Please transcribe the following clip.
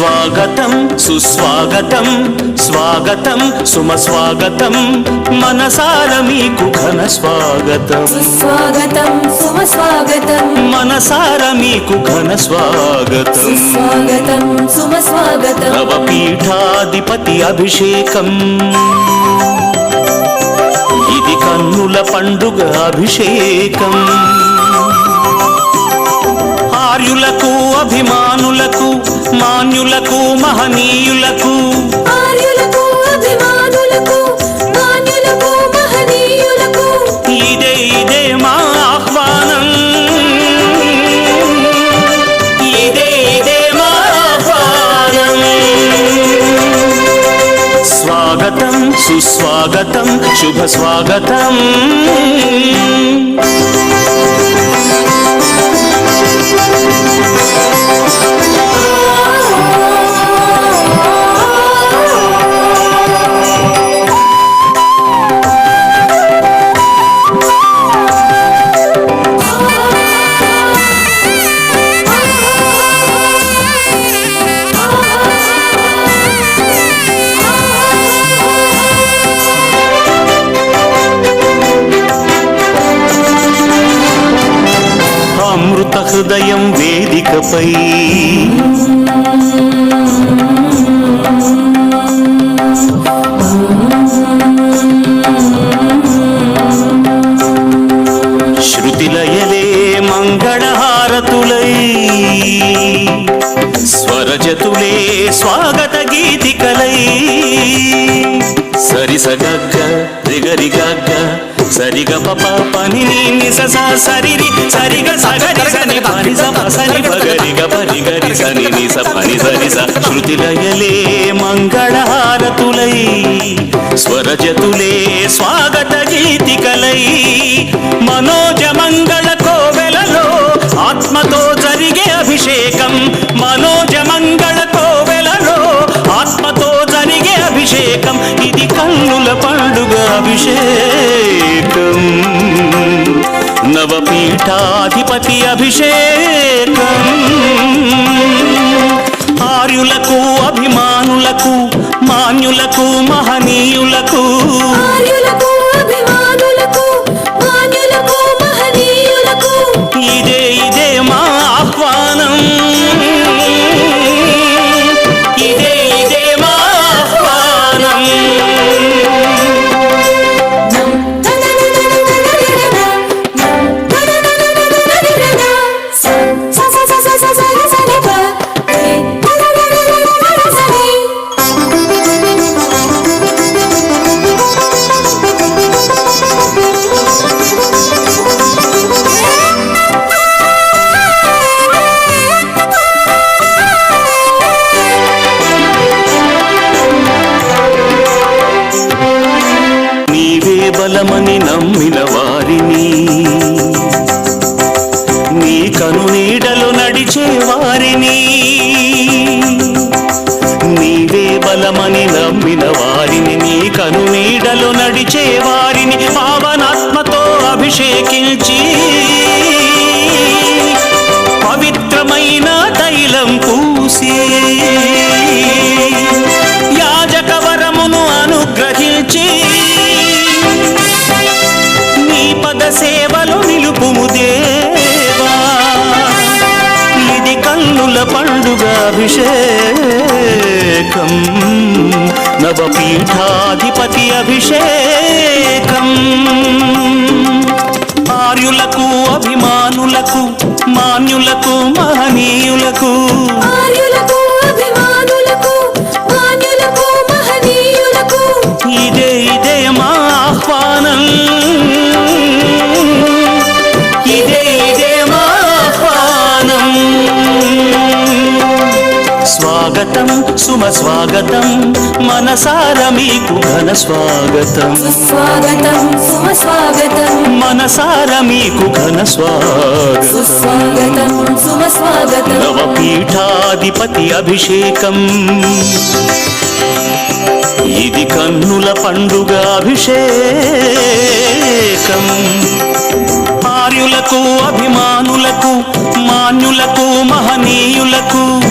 స్వాగతం సుస్వాగతం స్వాగతం సుమ స్వాగతం మనసార మీకు ఘన స్వాగతం సుస్వాగతం సుమస్వాగతం. మనసార మీకు ఘన స్వాగతం సుస్వాగతం సుమస్వాగతం. నవపీఠాధిపతి అభిషేకం. ఇది కన్నుల పండుగ అభిషేకం. ఆర్యులకు అభిమానులకు మాన్యులకు మహనీయులకు. ఇదే ఇదే మా ఆహ్వానం. ఇదే ఇదే మా ఆహ్వానం. స్వాగతం సుస్వాగతం శుభ స్వాగతం హృదయం వేదికపై. శృతిలయలే మంగళహారతులై. స్వరజతులే స్వాగత గీతికలై. సరిసగగ్గ రిగరిగగ్గ సరిగ పప పని ని నిస సరిరి సరిగ సగరి సని పని స ప సని పరిగరి సని ని పని సరి స. శృతిలయలే మంగళహారతులై స్వరజతులే స్వాగత గీతికలై మనోజ మంగళ బలమని నమ్మిన వారిని. నీ కను నీడలు నడిచే వారిని. నీవే బలమని నమ్మిన వారిని నీ కను నీడలు నడిచే వారిని పావనాత్మతో అభిషేకించి. పవిత్రమైన తైలం పూసి సేవలు నిలుపుము దేవా. ఇది కన్నుల పండుగ అభిషేకం. నవపీఠాధిపతి అభిషేకం. ఆర్యులకు అభిమానులకు మాన్యులకు మహనీయులకు. ఆర్యులకు స్వాగతం సుమ స్వాగతం మనసార మీకు ఘన స్వాగతం స్వాగతం సుమ స్వాగతం మనసార మీకు ఘన స్వాగతం స్వాగతం సుమ స్వాగతం నవపీఠాధిపతి అభిషేకం. ఇది కన్నుల పండుగ అభిషేకం. ఆర్యులకు అభిమానులకు మాన్యులకు మహనీయులకు.